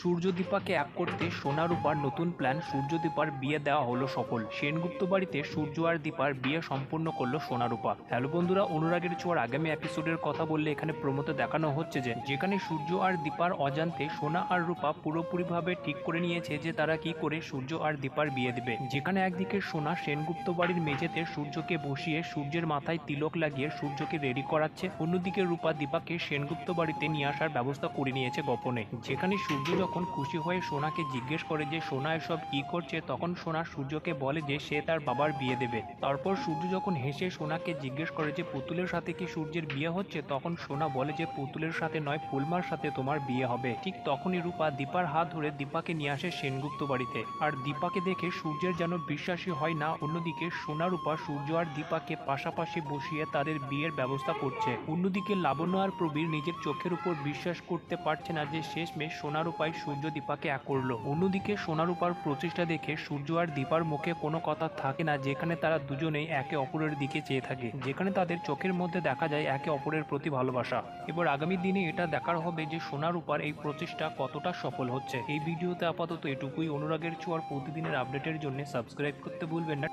সূর্যদীপাকে এক করতে সোনা রূপার নতুন প্ল্যান সূর্যদীপার বিয়ে দেওয়া হলো সফল। সেনগুপ্ত বাড়িতে সূর্য আর দীপার বিয়ে সম্পূর্ণ করল সোনারূপা। হ্যালো বন্ধুরা, অনুরাগের ছোঁয়ার আগামী এপিসোডের কথা বললে এখানে প্রমোতে দেখানো হচ্ছে যে, যেখানে সূর্য আর দীপার অজান্তে সোনা আর রূপা পুরোপুরিভাবে ঠিক করে নিয়েছে যে তারা কি করে সূর্য আর দীপার বিয়ে দেবে। যেখানে একদিকে সোনা সেনগুপ্ত বাড়ির মেঝেতে সূর্যকে বসিয়ে সূর্যের মাথায় তিলক লাগিয়ে সূর্যকে রেডি করাচ্ছে, অন্যদিকে রূপা দীপাকে সেনগুপ্ত বাড়িতে নিয়ে আসার ব্যবস্থা করে নিয়েছে গোপনে। যেখানে সূর্য যখন খুশি হয়ে সোনাকে জিজ্ঞেস করে যে, সোনা এসব কি করছে? তখন সোনা সূর্যকে বলে যে, সে তার বাবার বিয়ে দেবে। তারপর সূর্য যখন হেসে সোনাকে জিজ্ঞেস করে যে, পুতুলের সাথে কি সূর্যের বিয়ে হচ্ছে? তখন সোনা বলে যে, পুতুলের সাথে নয়, ফুলমার সাথে তোমার বিয়ে হবে। ঠিক তখনই রূপা দীপার হাত ধরে দীপাকে নিয়ে আসে সেনগুপ্ত বাড়িতে। আর দীপাকে দেখে সূর্যের যেন বিশ্বাসী হয় না, অন্যদিকে সোনা, রূপা, সূর্য আর দীপাকে পাশাপাশি বসিয়ে তাদের বিয়ের ব্যবস্থা করছে। অন্যদিকে লাবণ্য আর প্রবীর নিজের চোখের উপর বিশ্বাস করতে পারছে না যে শেষ শেষমেশ সোনার উপায় সূর্য দীপাকে এক করল। অন্যদিকে সোনার উপার প্রচেষ্টা দেখে সূর্য আর দীপার মুখে কোনো কথা থাকে না, যেখানে তারা দুজনেই একে অপরের দিকে চেয়ে থাকে, যেখানে তাদের চোখের মধ্যে দেখা যায় একে অপরের প্রতি ভালোবাসা। এবার আগামী দিনে এটা দেখার হবে যে সোনার উপার এই প্রচেষ্টা কতটা সফল হচ্ছে। এই ভিডিওতে আপাতত এটুকুই। অনুরাগের ছোঁয়ার প্রতিদিনের আপডেটের জন্য সাবস্ক্রাইব করতে ভুলবেন না।